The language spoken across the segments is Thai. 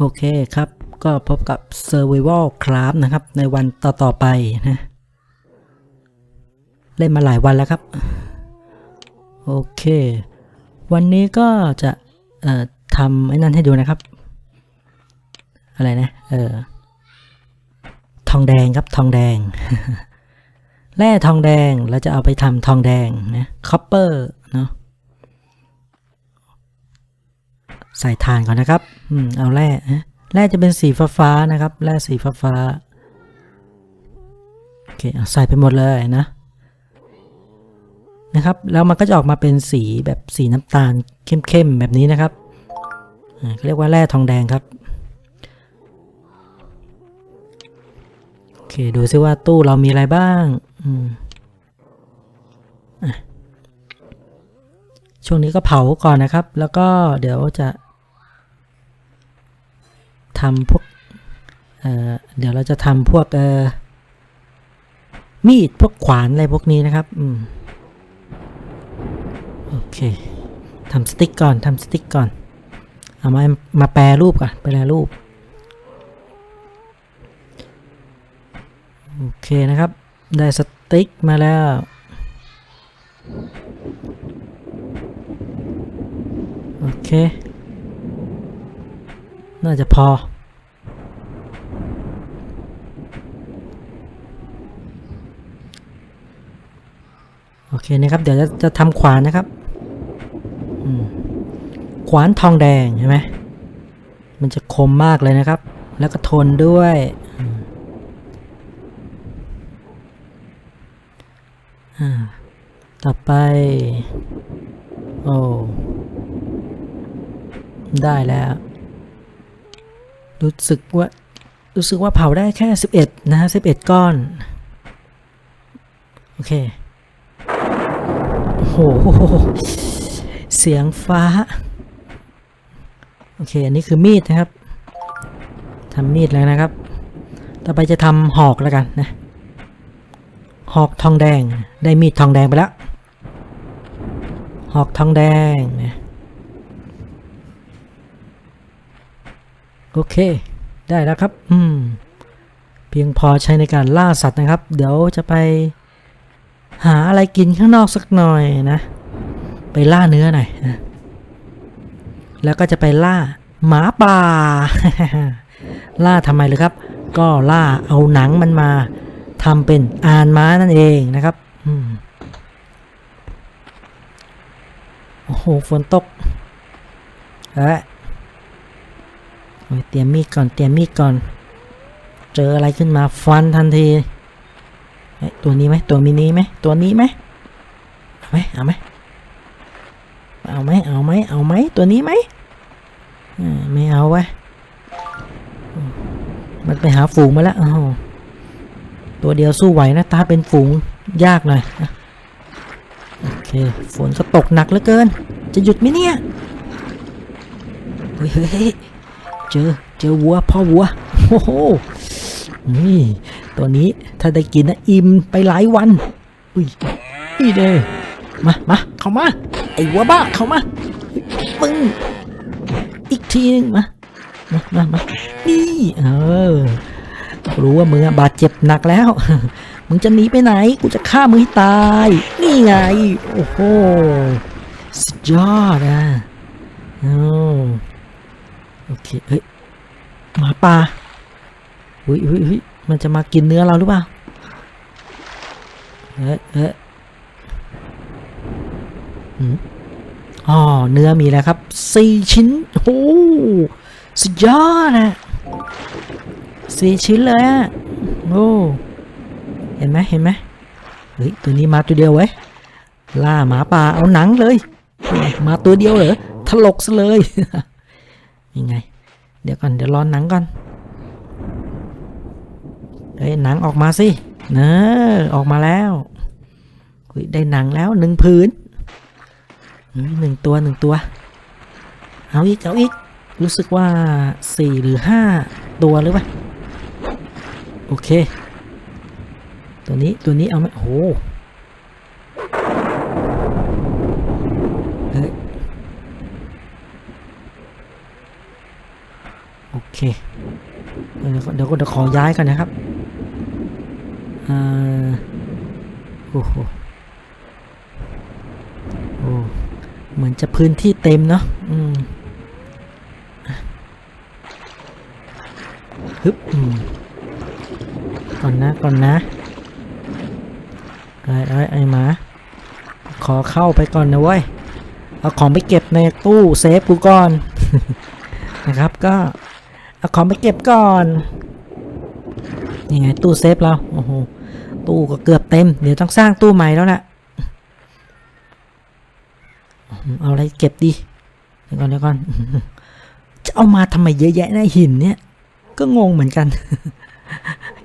โอเคครับ ก็พบกับ Survival Craft นะครับ ในวันต่อ ๆ ไปนะ เล่นมาหลายวันแล้วครับ โอเค วันนี้ก็จะทำไอ้นั่นให้ดูนะครับ อะไรนะ เออ ทองแดงครับ ทองแดง แร่ทองแดง เราจะเอาไปทำทองแดงนะคอปเปอร์เนาะ ใส่ถ่านก่อนนะครับ อืม เอาแร่แร่จะเป็นสีฟ้าๆนะครับ แร่สีฟ้าๆโอเคเอใส่ไปหมดเลยนะ นะครับ แล้วมันก็จะออกมาเป็นสีแบบสีน้ำตาลเข้มๆแบบนี้นะครับอ่าเขาเรียกว่าแร่ทองแดงครับ โอเค ดูซิว่าตู้เรามีอะไรบ้าง อืมช่วงนี้ก็เผาก่อนนะครับ แล้วก็เดี๋ยวจะ ทำพวกเเดี๋ยวเราจะทำพวกเอมีดพวกขวานอะไรพวกนี้นะครับอืมโอเคทำสติ๊กก่อนทำสติ๊กก่อน เอามามาแปรรูปก่อนแปรรูปโอเคนะครับ ได้สติ๊กมาแล้วโอเค น่าจะพอ โอเคนะครับ เดี๋ยวจะจะทำขวานนะครับขวานทองแดงใช่ไหมมันจะคมมากเลยนะครับ แล้วก็ทนด้วยอ่าต่อไป โอ้ ได้แล้ว รู้สึกว่ารู้สึกว่าเผาได้แค่ 11 นะฮะ11 ก้อน โอเคโอ้โหเสียงฟ้า โอเค อันนี้คือมีดนะครับทำมีดแล้วนะครับ ต่อไปจะทำหอกแล้วกันนะ หอกทองแดง ได้มีดทองแดงไปแล้ว หอกทองแดงนะ โอเค ได้แล้วครับ อืม เพียงพอใช้ในการล่าสัตว์นะครับ เดี๋ยวจะไป หาอะไรกินข้างนอกสักหน่อยนะ ไปล่าเนื้อหน่อยนะ แล้วก็จะไปล่าหมาป่า ล่าทำไมเลยครับ ก็ล่าเอาหนังมันมาทำเป็นอานม้านั่นเองนะครับ อืมโอ้โห ฝนตกเฮ้ เตรียมมีดก่อน เตรียมมีดก่อน เจออะไรขึ้นมาฟันทันทีเอ้ยตัวนี้ไหมตัวมินิไหมตัวนี้ไหมเอาไหมเอาไหมเอาไหมเอาไหมเอาไหมตัวนี้ไหมไม่เอาไว้ยอืมมันไปหาฝูงมาแล้วตัวเดียวสู้ไหวนะตาเป็นฝูงยากหน่อยโอเคฝนก็ตกหนักเหลือเกิน จะหยุดไหมเนี่ยเฮ้ย เจอเจอวัวพ่อวัวโอ้โหนี่ตัวนี้ถ้าได้กินนะอิ่มไปหลายวันอุ้ยนี่เด้มามาเข้ามาไอ้วัวบ้าเข้ามาปึ้งอีกทีนึงมามามามานี่เออรู้ว่ามึงอบาดเจ็บหนักแล้ว มึงจะหนีไปไหน กูจะฆ่ามึงให้ตาย นี่ไง โอ้โห สุดยอดอะ โอเคเฮ้ยหมาป่าอุ้ยอุ้ยอุ้ยมันจะมากินเนื้อเราหรือเปล่าเอ๊ะเอ๊ะอ๋อเนื้อมีแล้วครับสี่ชิ้นโอ้โหสุดยอดนะสี่ชิ้นเลยอะโอ้เห็นไหมเห็นไหมเฮ้ยตัวนี้มาตัวเดียวไว้ยล่าหมาป่าเอาหนังเลย มาตัวเดียวเหรอถลกซะเลยยังไง เดี๋ยวก่อนเดี๋ยวรอนหนังก่อนเฮ้ยหนังออกมาสิเนอออกมาแล้วอุ๊ยได้หนังแล้วหนึ่งผืนหนึ่งตัวหนึ่งตัว เอาอีกเอาอีก รู้สึกว่าสี่หรือห้าตัวหรือเปล่าโอเค ตัวนี้ตัวนี้เอาไหมโอ้โห เคเดี๋ยวเดี๋ยวเดี๋ยวขอย้ายกันนะครับอ่าโอ้โหโอ้เหมือนจะพื้นที่เต็มเนาะอืมฮึบอืมก่อนนะก่อนนะไอ้ไอ้ไอ้หมา ขอเข้าไปก่อนนะเว้ย เอาของไปเก็บในตู้เซฟกูก่อนนะครับก็ เอาของไปเก็บก่อนนี่ไงตู้เซฟเราโอ้โหตู้ก็เกือบเต็ม เดี๋ยวต้องสร้างตู้ใหม่แล้วล่ะเอาอะไรเก็บดีเดี๋ยวก่อนเดี๋ยวก่อนจะเอามาทำไมเยอะแยะนะหินเนี่ย ก็งงเหมือนกัน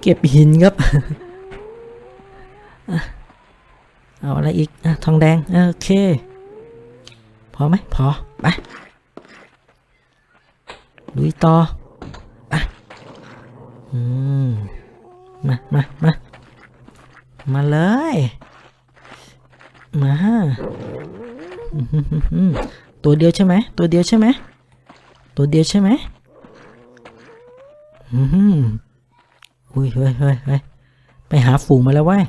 เก็บหินครับเอาอะไรอีกอทองแดงโอเค พอไหมพอไปลุยต่อ อืม มามามามาเลย มาตัวเดียวใช่ไหม ตัวเดียวใช่ไหม ตัวเดียวใช่ไหมอือหืออุ้ยเฮ้ยเฮ้ยเฮ้ยไปหาฝูงมาแล้วเว้ย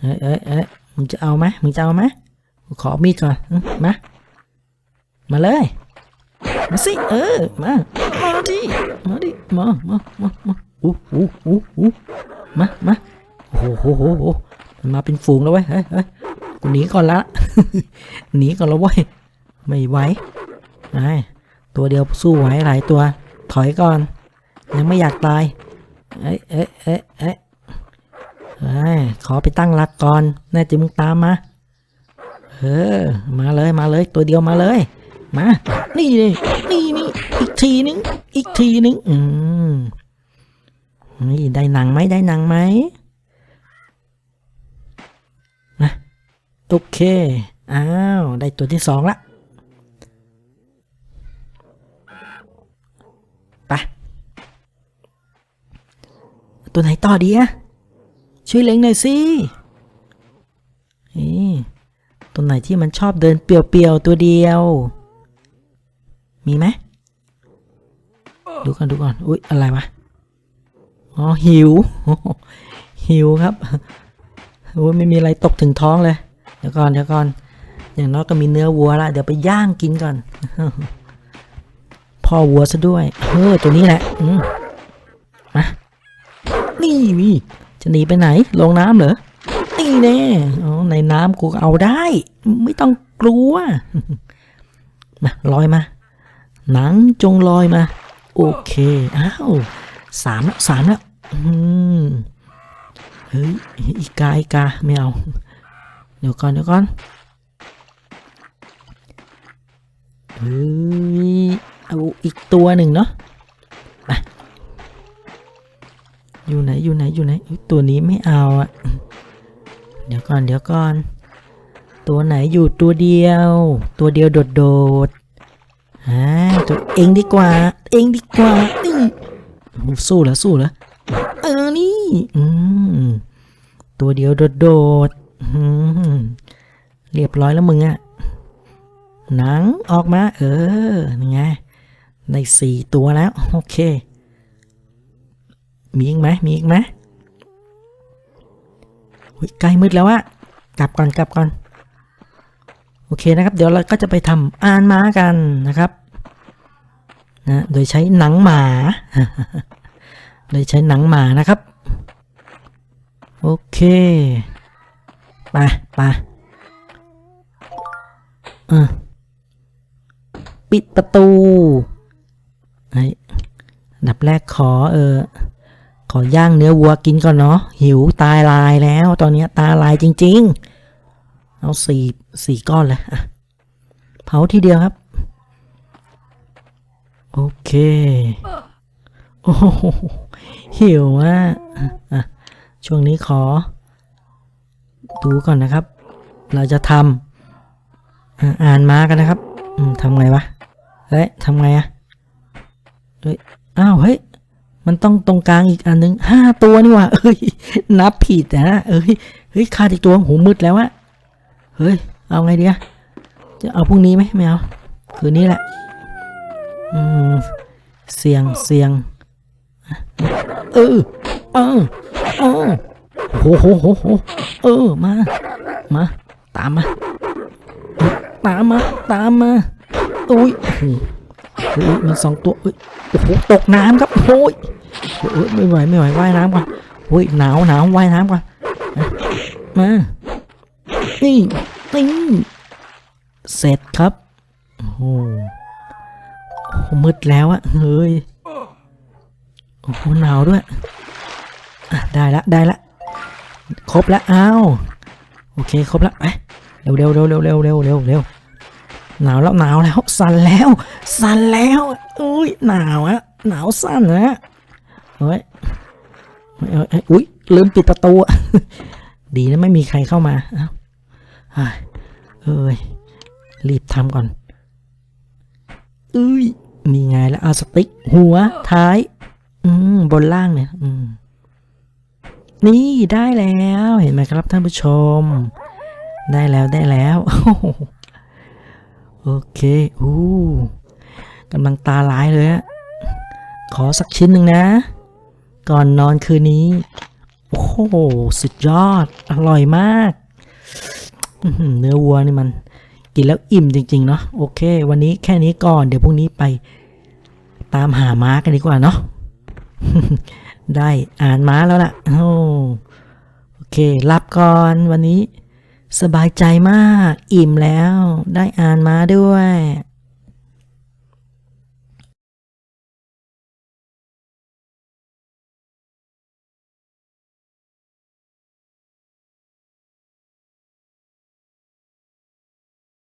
เอ้ยเอ้ยเอ้ยมึงจะเอาไหมมึงจะเอาไหมขอมีดก่อนมา มาเลย มาสิเออมามาดิมาดิมามามามาอู้อู้อู้อู้มามาโอ้โหโหโหมันมาเป็นฝูงแล้วเว้ยเฮ้ยเฮ้ยกูหนีก่อนละหนีก่อนแล้วเว้ยไม่ไหวไอ้ตัวเดียวสู้ไหวหลายตัว ถอยก่อน ยังไม่อยากตายเอ้ยเอ้ยเอ้ยเอ้ยเอ้ยขอไปตั้งหลักก่อนแน่จริงมึงตามมาเออมาเลยมาเลย ตัวเดียวมาเลย มา นี่เลยนี่นี่ อีกทีนึง อีกทีนึง อืม นี่ได้หนังไหมได้หนังไหมนะโอเค อ้าว ได้ตัวที่สองละไปตัวไหนต่อดีอะช่วยเล็งหน่อยสินี่ตัวไหนที่มันชอบเดินเปียวๆตัวเดียว มีไหมดูก่อนดูก่อนอุ๊ยอะไรวะอ๋อหิวหิวครับโอ้ยไม่มีอะไรตกถึงท้องเลย เดี๋ยวก่อนเดี๋ยวก่อน อย่างน้อยก็มีเนื้อวัวละ เดี๋ยวไปย่างกินก่อน พ่อวัวซะด้วย เออตัวนี้แหละอืมมานี่มีจะหนีไปไหน ลงน้ำเหรอ นี่แน่อ๋อในน้ำกูก็เอาได้ ไม่ต้องกลัว มาลอยมา หนังจงลอยมา โอเค อ้าวสามแล้วสามแล้วอืมเฮ้ยอีกาอีกาไม่เอา เดี๋ยวก่อนเดี๋ยวก่อนเฮ้ยเอาอีกตัวหนึ่งเนาะไปอยู่ไหนอยู่ไหนอยู่ไหนอุ๊ยตัวนี้ไม่เอาอะเดี๋ยวก่อนเดี๋ยวก่อน ตัวไหนอยู่ตัวเดียว ตัวเดียวโดดๆ อ่าตัวเองดีกว่า เองดีกว่านี่สู้แล้วสู้แล้วเออนี่อืมตัวเดียวโดดๆอืมเรียบร้อยแล้วมึงอะหนังออกมา เออนี่ไงได้สี่ตัวแล้ว โอเค มีอีกไหมมีอีกไหมใกล้มืดแล้วอะกลับก่อนกลับก่อน โอเคนะครับ เดี๋ยวเราก็จะไปทำอ่านม้ากันนะครับนะโดยใช้หนังหมา โดยใช้หนังหมานะครับ โอเคไปไปปิดประตูไอ้ดับแรกขอเออ ขอย่างเนื้อวัวกินก่อนเนาะหิวตายลายแล้ว ตอนเนี้ยตาลายจริง ๆ เอาสี่สี่ก้อนเลยอะเผาทีเดียวครับ โอเค โอ้โหหิวอะอะช่วงนี้ขอ ดูก่อนนะครับ เราจะทำอ่านมากันนะครับทำไงวะ เฮ้ยทำไงอะเฮ้ย อ้าว เฮ้ย มันต้องตรงกลางอีกอันหนึ่งห้าตัวนี่ว่าเอ้ย นับผิดนะ เอ้ย เฮ้ยขาดอีกตัวหูมืดแล้วอะ เฮ้ย เอาไงดีอะจะเอาพรุ่งนี้ไหมไม่เอาคืนนี้แหละ อืม เสียงเสียง เออ เออ เออโหโหโหโหเออ มา มา ตามมา ตามมา ตามมา อุ้ยโอ้โหโอ้ยมีสองตัวเอ้ยโอ้โห ตกน้ำครับโอ้ยโอ้ยไม่ไหว ไม่ไหว ว่ายน้ำก่อนโอ้ย หนาวหนาวว่ายน้ำก่อนมา นี่ นี่เสร็จครับ โอ้โหมืดแล้วอะเฮ้ย โอ้โหหนาวด้วย อะ ได้ละได้ละ ครบล้วอ้าว โอเค ครบล้วไปเร็วเร็วเร็วเร็วเร็วเร็วเร็วเร็วหนาวแล้วหนาวแล้ว สั่นแล้ว สั่นแล้วอุ้ยหนาวอะหนาวสั่นนะเฮ้ยเอ้ยเอ้ยอุ้ยลืมปิดประตูอะดีนะไม่มีใครเข้ามาอ้าเฮ้ย เอ้ย รีบทำก่อนเอ้ยมีไงแล้วเอาสติ๊ก หัว ท้าย อืม บนล่างเนี่ย อืม นี่ได้แล้วเห็นไหมครับท่านผู้ชม ได้แล้วได้แล้วโอเคอู้กำลังตาลายเลยอะขอสักชิ้นหนึ่งนะ ก่อนนอนคืนนี้ โอ้โห สุดยอด อร่อยมากอื้อหือ เนื้อวัวนี่มันกินแล้วอิ่มจริง ๆ เนาะโอเค วันนี้แค่นี้ก่อน เดี๋ยวพรุ่งนี้ไป ตามหาม้ากันดีกว่าเนาะได้อ่านม้าแล้วล่ะโอ้โอเค รับก่อนวันนี้ สบายใจมาก อิ่มแล้ว ได้อ่านม้าด้วย